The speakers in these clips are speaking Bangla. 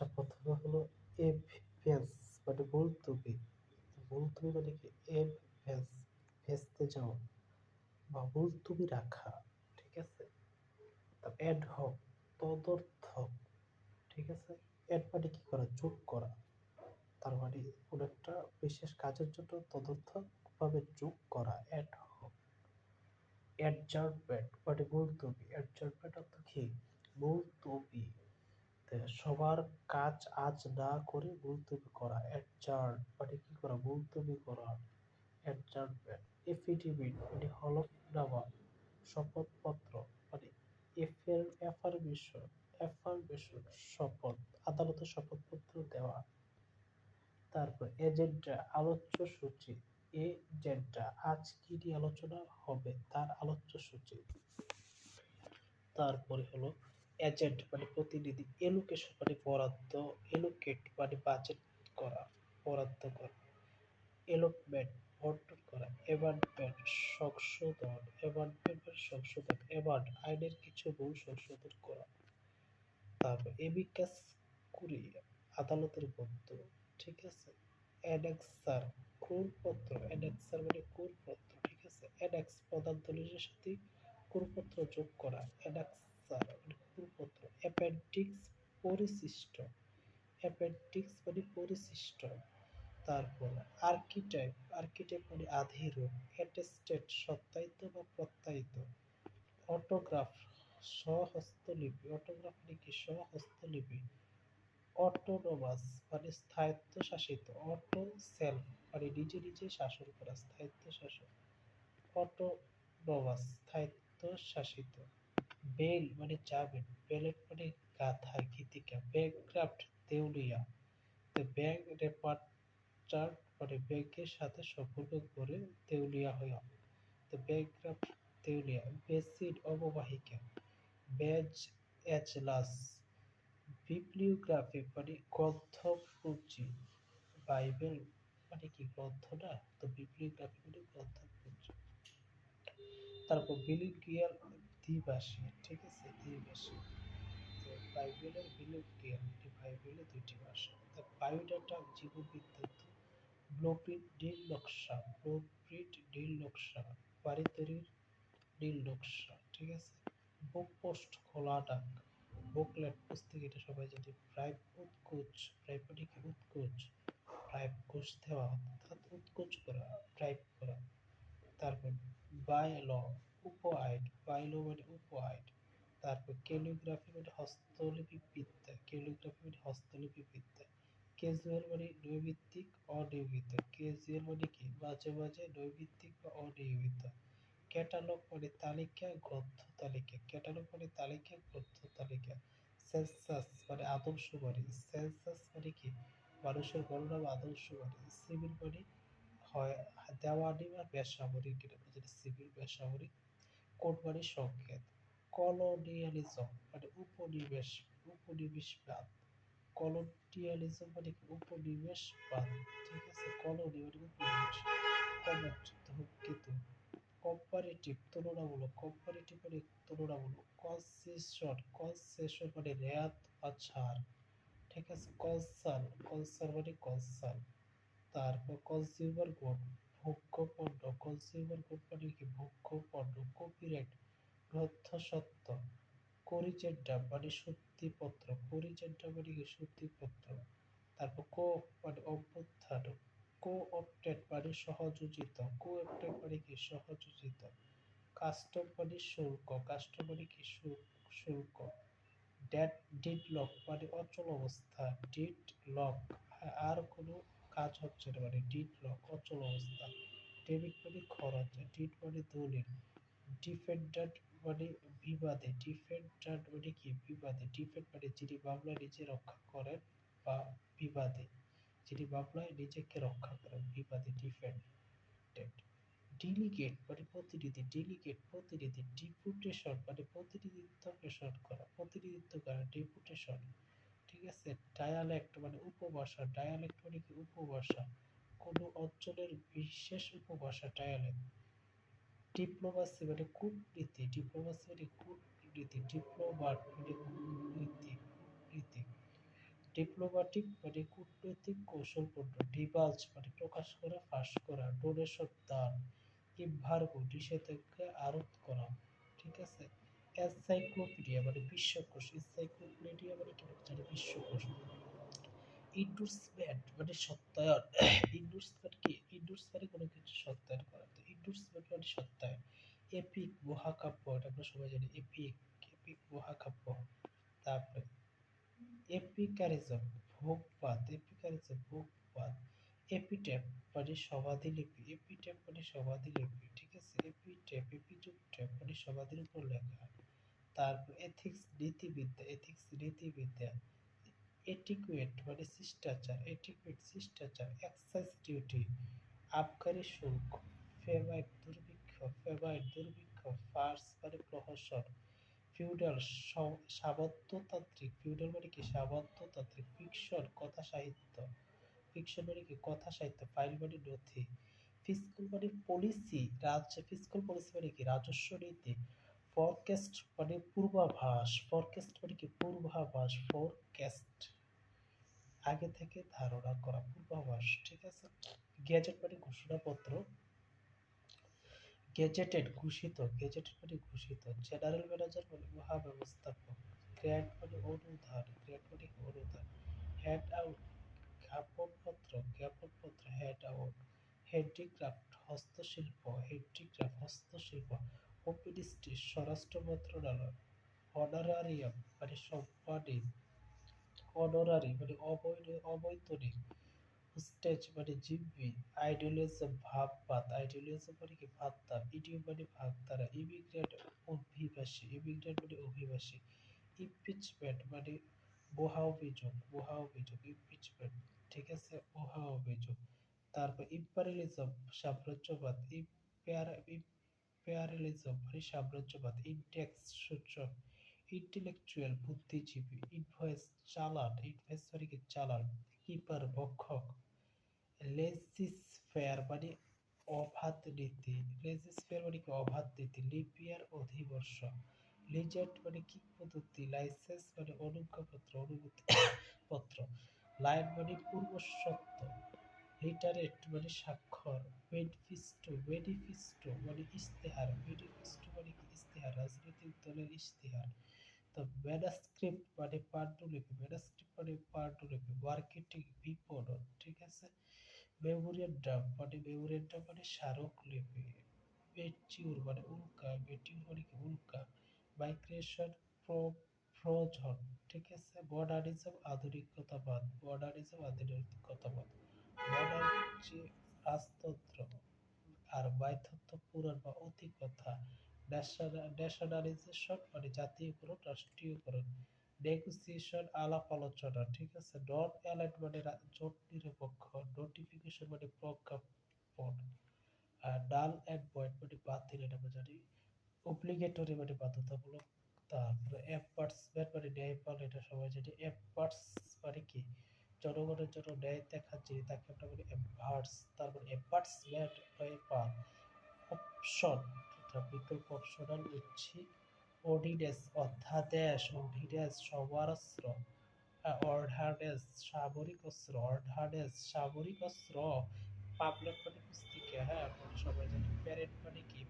আচ্ছা প্রথমে হলো এভেন্স মানে মুলতবি মুলতবি মানে কি? এভেন্স ভেস্তে যাওয়া বা মুলতবি রাখা, ঠিক আছে? তারপর অ্যাড হক তদর্থক, ঠিক আছে? অ্যাড মানে কি করা? যোগ করা। তার মানে কোনো একটা বিশেষ কাজের জন্য তদর্থকভাবে যোগ করা অ্যাড হক অ্যাডজার্টমেন্ট মানে মুলতবি অ্যাডজার্টমেন্ট অর্থ কি? মুলতবি সবার কাজ আজ না করে মুলতবি করা। অ্যাডজার্ট মানে কি করা? মুলতবি করা। অ্যাডজার্টমেন্ট এফিডেভিট মানে হলফনামা শপথপত্র মানে এফের এফার্মেশন এফার্মেশন শপথ, আদালতে শপথপত্র দেওয়া। তারপর এজেন্ডা, আলোচ্য সূচি, এজেন্ডা, আজ কি নিয়ে আলোচনা হবে? তার আলোচ্য সূচি। তারপরে হলো এজেন্ট মানে প্রতিনিধি এলোকেশন মানে বরাদ্দ এলোকেট মানে বাজেট করা, বরাদ্দ করা এলোকমেন্ট বন্টন করা এভান্টমেন্ট সংশোধন মানে সংশোধন এভান্ট আইনের কিছু ভুল সংশোধন করা। তারপর এবিকাস কুরি আদালতের বন্ধু, ঠিক আছে? অ্যানেক্সার ক্রুরপত্র অ্যানেক্সার মানে ক্রুরপত্র ঠিক আছে? অ্যানেক্স দলিলের সাথে ক্রুরপত্র যোগ করা অ্যানেক্সার অ্যাপেন্ডিক্স পরিশিষ্ট। অ্যাপেন্ডিক্স মানে পরিশিষ্ট। তারপর আর্কিটাইপ আর্কিটাইপ মানে আধিরূপ অ্যাটেস্টেড, সত্যায়িত বা প্রত্যায়িত। অটোগ্রাফ স্বহস্তলিপি অটোগ্রাফ মানে কি? স্বহস্তলিপি অটোনোমাস মানে স্থায়িত্ব শাসিত অটো সেলফ মানে নিজে নিজে শাসন করা স্থায়িত্ব শাসন অটোনোমাস স্থায়িত্ব শাসিত বেল মানে জামিন বেলেট মানে গাথা গীতিকা, ব্যাংক্রাফট, দেউলিয়া। তো ব্যাংক রেপার্টার মানে ব্যাংকের সাথে সম্পর্ক করে দেউলিয়া হওয়া তো ব্যাংক্রাফট, দেউলিয়া, বেসিড, অববাহিকা, ব্যাজ, এজলাস বিপ্লিওগ্রাফি মানে গ্রন্থপুঞ্জি বাইবেল মানে কি গ্রন্থ না? তো বিপ্লিওগ্রাফি মানে গ্রন্থপুঞ্জি তারপর বিলিঙ্গিয়াল দ্বিভাষী, ঠিক আছে? দ্বিভাষী। তো বাইবেলের বিলিঙ্গিয়াল বাইবেলের দুইটি ভাষা? বায়োডাটা জীবন বিদ্যুৎ ব্লুপ্রিন্ট নীল নকশা ব্লুপ্রিন্ট নীল নকশা বাড়ি তৈরির নীল নকশা ঠিক আছে? বুক পোস্ট খোলা ডাক। বুকলেট পুস্তক, এটা সবাই জানি। প্রাইভ উৎকোচ প্রাইভ মানে উৎকোচ। প্রাইভ কোচ দেওয়া, অর্থাৎ উৎকোচ করা প্রাইভ করা। তারপর বাই ল উপ আইন বাই ল মানে উপ আইন তারপর ক্যালিগ্রাফি মানে হস্তলিপি বিদ্যা ক্যালিগ্রাফি মানে হস্তলিপি বিদ্যা ক্যাজুয়াল মানে নৈমিত্তিক অনিয়মিত ক্যাজুয়াল মানে কি? মাঝে মাঝে নৈমিত্তিক বা অনিয়মিত ক্যাটালগ মানে তালিকা, গ্রন্থ তালিকা। ক্যাটালগ মানে তালিকা, গ্রন্থ তালিকা। সেন্সাস মানে আদর্শবাড়ি সেন্সাস মানে কি? মানুষের গণনা বা আদর্শবাড়ি সিভিল মানে হয় দেওয়ানি বা বেসামরিক। বোঝায় সিভিল বেসামরিক মানে সংকেত, কলোনিয়ালিজম মানে উপনিবেশ, উপনিবেশবাদ। কলোনিয়ালিজম মানে উপনিবেশবাদ। ঠিক আছে, কলোনি মানে উপনিবেশ। ধূমকেতু কম্পারেটিভ তুলনামূলক। কম্পারেটিভ মানে তুলনামূলক। কনসেশন কনসেশন মানে রেয়াত বা ছাড়। ঠিক আছে কনসাল কনসাল মানে কনসাল তারপর কনজিউমার গুড ভোগ্য পণ্য কনজিউমার গুড মানে কি ভোগ্য পণ্য কপিরাইট গ্রন্থ সত্য করিচেন্ডা মানে সত্যিপত্র করিচেন্ডা মানে কি তারপর কো মানে অভ্যুত্থান কো অপটেড মানে সহযোজিত কো অপটেড মানে কি সহযোজিত কাস্টম মানে শুল্ক কাস্টম মানে কি শুল্ক ড্যাট ডিড লক মানে অচল অবস্থা ডিড লক আর কোনো কাজ হচ্ছে মানে ডিড লক, অচল অবস্থা। ডেবিট মানে খরচ ডিড মানে দলিল। ডিফেন্ডান্ট মানে বিবাদে ডিফেন্ডান্ট মানে কি? বিবাদে। ডিফেন্ড মানে যিনি মামলায় নিজে রক্ষা করেন বা বিবাদে, যিনি মামলায় নিজেকে রক্ষা করেন, বিবাদে ডিফেন্ডেন্ট ডিলিগেট মানে প্রতিনিধি, ডিলিগেট প্রতিনিধি, ডিপুটেশন মানে প্রতিনিধিত্ব পেশন করা, প্রতিনিধিত্ব করা, ডিপুটেশন। ঠিক আছে? ডায়ালেক্ট মানে উপভাষা ডায়ালেক্ট মানে কি উপভাষা? কোনো অঞ্চলের বিশেষ উপভাষা ডায়ালেক্ট ডিপ্লোমাসি মানে কূটনীতি ডিপ্লোমাসি মানে কূটনীতি ডিপ্লোমাট মানে কূটনীতি কূটনীতি। ডিপ্লোম্যাটিক মানে কূটনৈতিক কৌশলপূর্ণ ডিভালজ মানে প্রকাশ করা, ফাঁস করা ডোনেশন দান ইম্বার্গো নিষেধাজ্ঞা আরোপ করা, ঠিক আছে? এনসাইক্লোপিডিয়া মানে বিশ্বকোষ এনসাইক্লোপিডিয়া মানে কি বোঝায় বিশ্বকোষ। ইন্ডোর্সমেন্ট মানে সত্যায়ন। ইন্ডোর্সমেন্ট কি? ইন্ডোর্সমেন্ট কোনো কিছু সত্যায়ন করা। তো ইন্ডোর্সমেন্ট মানে সত্যায়ন। এপিক মহাকাব্য, এটা আমরা সবাই জানি এপিক এপিক মহাকাব্য। তারপরে এপিকারিজম ভোগবাদ এপিকারিজম ভোগবাদ। এপিটেপ মানে সমাধিলিপি এপিটেপ মানে সমাধিলিপি, ঠিক আছে? এপিটেপ এপিযুক্টেপ মানে সমাধির উপর লেখা। তারপর এথিক্স নীতিবিদ্যা এথিক্স নীতিবিদ্যা এটিকুয়েট মানে শিষ্টাচার এটিকুয়েট শিষ্টাচার এক্সাইজ ডিউটি আবকারি শুল্ক ফেমাইট দুর্ভিক্ষ ফেমাইট দুর্ভিক্ষ ফার্স মানে প্রহসন ফিউডাল সামন্ততান্ত্রিক ফিউডাল মানে কি? সামন্ততান্ত্রিক ফিকশন কথা সাহিত্য ফিকশন মানে কি? কথা সাহিত্য ফাইল মানে নথি ফিসকাল মানে পলিসি রাজ্য ফিসকাল পলিসি মানে কি? রাজস্ব নীতি ফরকাস্ট মানে পূর্বাভাস ফরকাস্ট মানে কি? পূর্বাভাস ফরকাস্ট আগে থেকে ধারণা করা, পূর্বাভাস, ঠিক আছে? গ্যাজেট মানে ঘোষণাপত্র। গেজেটেড ঘোষিত গেজেটেড মানে ঘোষিত। জেনারেল ম্যানেজার মানে মহাব্যবস্থাপক। গ্র্যান্ড মানে অনুদান গ্র্যান্ড মানে অনুদান। হ্যান্ড আউট জ্ঞাপনপত্র জ্ঞাপনপত্র হ্যান্ড আউট হ্যান্ডিক্রাফট হস্তশিল্প হ্যান্ডিক্রাফট হস্তশিল্প। হোম স্বরাষ্ট্র মন্ত্রণালয় অনারারিয়াম মানে সম্মানী অনারারি মানে অবৈতনিক স্টেজ মানে জিম্মি আইডিওলিজম ভাববাদ আইডিওলিজম মানে কি? ভাবতা, ইডিও মানে ভাবতারা ইমিগ্রেন্ট অভিবাসী ইমিগ্রেন্ট মানে অভিবাসী ইম্পিচমেন্ট মানে বহা অভিযোগ বহা অভিযোগ ইম্পিচমেন্ট ঠিক আছে? বহা অভিযোগ, তারপর ইম্পারিয়ালিজম সাম্রাজ্যবাদ ইম্পেয়ার ইম্পেয়ারিয়ালিজম মানে সাম্রাজ্যবাদ। ইন্টেক্স সূচক ইন্টেলেকচুয়াল বুদ্ধিজীবী ইনভয়েস চালান ইনভয়েস মানে কি চালান, কিপার ভক্ষক লেজিসফেয়ার মানে অবাধ নীতি। লেজিসফেয়ার মানে কি? অবাধ নীতি লিপিয়ার অধিবর্ষ। লিজেন্ড মানে কি? পদ্ধতি লাইসেন্স মানে অনুজ্ঞাপত্র, অনুমতি পত্র। লাইন মানে পূর্ব সত্য লিটারেট মানে স্বাক্ষর মেনিফিস্টো মেনিফিস্টো মানে ইস্তেহার মেনিফিস্টো মানে কি ইস্তেহার রাজনৈতিক দলের ইস্তেহার তো ম্যানাস্ক্রিপ্ট মানে পাণ্ডুলিপি ম্যানাস্ক্রিপ্ট মানে পাণ্ডুলিপি মার্কেটিং বিপণন, ঠিক আছে? মেমোরিয়ান্ডাম মানে মেমোরিয়ান্ডাম মানে স্মারকলিপি মেচিউর মানে উল্কা মেটিউর মানে কি উল্কা? মাইগ্রেশন ফ্রোজন ঠিক আছে? মডার্নিজম আধুনিকতাবাদ মডার্নিজম আধুনিকতাবাদ। মডার্ন যে রাজতন্ত্র আর বাইথত্ব পুরাণ বা অতিকথা ন্যাশনালাইজেশন মানে জাতীয়করণ, রাষ্ট্রীয়করণ, নেগোসিয়েশন, আলাপ আলোচনা, ঠিক আছে? নন অ্যালাইড মানে জোট নিরপেক্ষ, নোটিফিকেশন মানে প্রজ্ঞাপন, আর ডাল অ্যান্ড বয়েড মানে বাতিল, এটা আমরা জানি। অব্লিগেটরি মানে বাধ্যতামূলক, তারপরে অ্যাপার্টসমেন্ট মানে ন্যায়পাল এটা সবাই জানি। অ্যাপার্টস মানে কি? জনগণের জন্য ন্যায় দেখা যে তাকে আমরা বলি অ্যাপার্টস তারপর অ্যাপার্টসমেন্ট ন্যায়পাল অপশন বিকল্প অপশনাল উচ্ছি অর্ডিনেন্স অধ্যাদেশ অর্ডিনেন্স সমরাস্ত্র অর্ডারেন্স সামরিক অস্ত্র অর্ডারেন্স সামরিক অস্ত্র পাবলিক মানে পুস্তিকা হ্যাঁ আপনারা সবাই জানি প্যারেড মানে কি?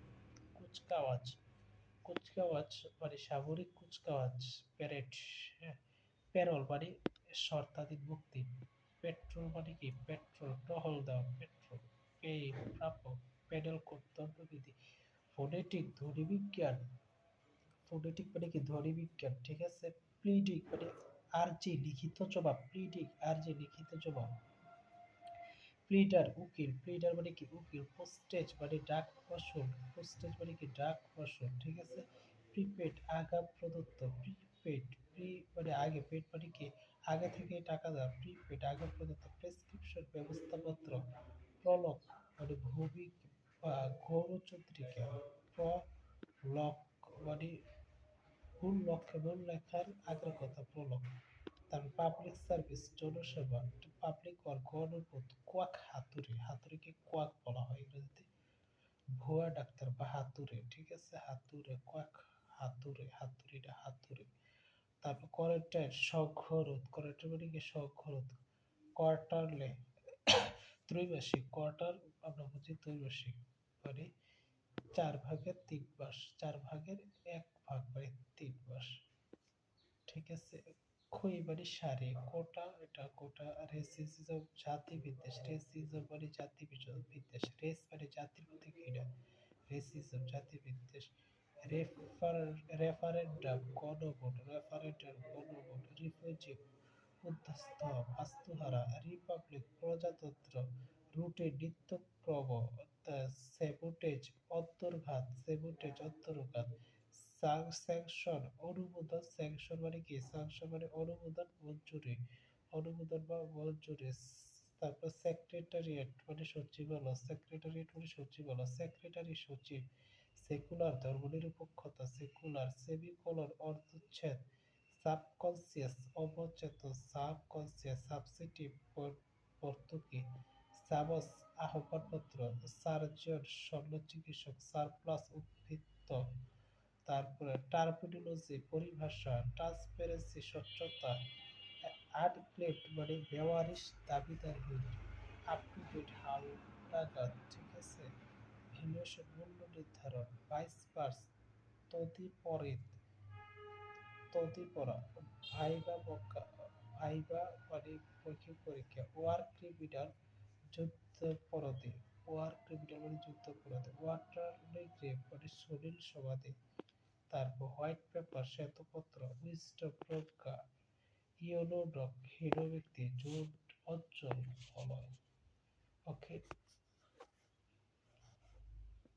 কুচকাওয়াজ কুচকাওয়াজ মানে সামরিক কুচকাওয়াজ প্যারেড হ্যাঁ প্যারল মানে শর্তাধীন মুক্তি পেট্রোল মানে কি? পেট্রোল, টহল দেওয়া পেট্রোল পে প্রাপক প্যাডেল কর্তব্যবিধি ফোনেটিক ধ্বনি বিজ্ঞান ফোনেটিক মানে কি? ধ্বনি বিজ্ঞান ঠিক আছে? প্লিডিক মানে আর যে লিখিত জবাব প্লিডিক আর যে লিখিত জবাব। প্লিডার উকিল প্লিডার মানে কি? উকিল পোস্টেজ মানে ডাক ফসল পোস্টেজ মানে কি? ডাক ফসল, ঠিক আছে? প্রিপেড আগাম প্রদত্ত প্রিপেড প্রি মানে আগে পেড মানে কি? আগে থেকে টাকা দেওয়া প্রিপেড আগে প্রদত্ত প্রেসক্রিপশন ব্যবস্থাপত্র, প্রলক মানে ভৌমিক বা গৌরচন্দ্রিকা প্রলক মানে মূল লক্ষ্যে মূল লেখার আগের কথা প্রলক। তারপর পাবলিক সার্ভিস জনসেবা পাবলিক ওয়ার্ক গণপথ, কোয়াক হাতুড়ি, হাতুড়িকে কোয়াক বলা হয় ইংরেজিতে। ভুয়া ডাক্তার বা হাতুড়ে, ঠিক আছে? হাতুড়ে, কোয়াক হাতুড়ে, হাতুড়িটা হাতুড়ে। তারপর করে কোয়ারেন্টাইন সংঘরোধ কোয়ারেন্টাইন মানে কি সংঘরোধ কোয়ার্টারলে ত্রৈমাসিক কোয়ার্টার আমরা বুঝি ত্রৈমাসিক। মানে চার ভাগের তিন মাস, চার ভাগের এক ভাগ মানে তিন মাস। ঠিক আছে? খই মানে সারে, কোটা এটা কোটা রেসিজম জাতি বিদ্বেষ। রেসিজম মানে জাতি বিদ্বেষ, রেস মানে জাতির প্রতি ঘৃণা। রেসিজম জাতি বিদ্বেষ। রেফারেন্ডাম গণভোট রেফারেন্ডাম গণভোট রিফিউজি উদ্ধস্ত বাস্তুহারা রিপাবলিক প্রজাতন্ত্র রুটে নিত্যক্রম সেবুটেজ অন্তর্ঘাত সেবুটেজ অন্তর্ঘাত স্যাংশন অনুমোদন স্যাংশন মানে কি স্যাংশন মানে অনুমোদন মঞ্জুরি অনুমোদন বা মঞ্জুরি তারপর সেক্রেটারিয়েট মানে সচিবালয় সেক্রেটারিয়েট মানে সচিবালয় সেক্রেটারি সচিব সেকুলার ধর্মনিরপেক্ষতা, সেকুলার সেমিকোলন অর্ধচ্ছেদ, সাবকনসিয়াস অবচেতন সাবকনসিয়াস সাবসিটিভ ভর্তুকি সাবস আহ্বানপত্র সার্জন শল্য চিকিৎসক সারপ্লাস উদ্ভিদ, তারপরে টার্মিনোলজি, পরিভাষা, ট্রান্সপারেন্সি, স্বচ্ছতা আনক্লেট মানে বেওয়ারিশ দাবিদারহীন আপ টু ডেট হাল ঠিক আছে? ভ্যালুয়েশন মূল্য নির্ধারণ ভাইস পার্স তদিপরিত তদিপরা ভাইবা মক্কা ভাইবা মানে মৌখিক পরীক্ষা, ওয়ার ক্রিমিনাল যুদ্ধপরাধী, ওয়ার ক্রিমিনাল মানে যুদ্ধপরাধী ওয়াটারলি গ্রেভ মানে সলিল সমাধি, তারপর হোয়াইট পেপার, শ্বেতপত্র উইস্টম প্রজ্ঞা ইয়োনোডক হিরো ব্যক্তি, জোট অঞ্চল ফলয় ওকে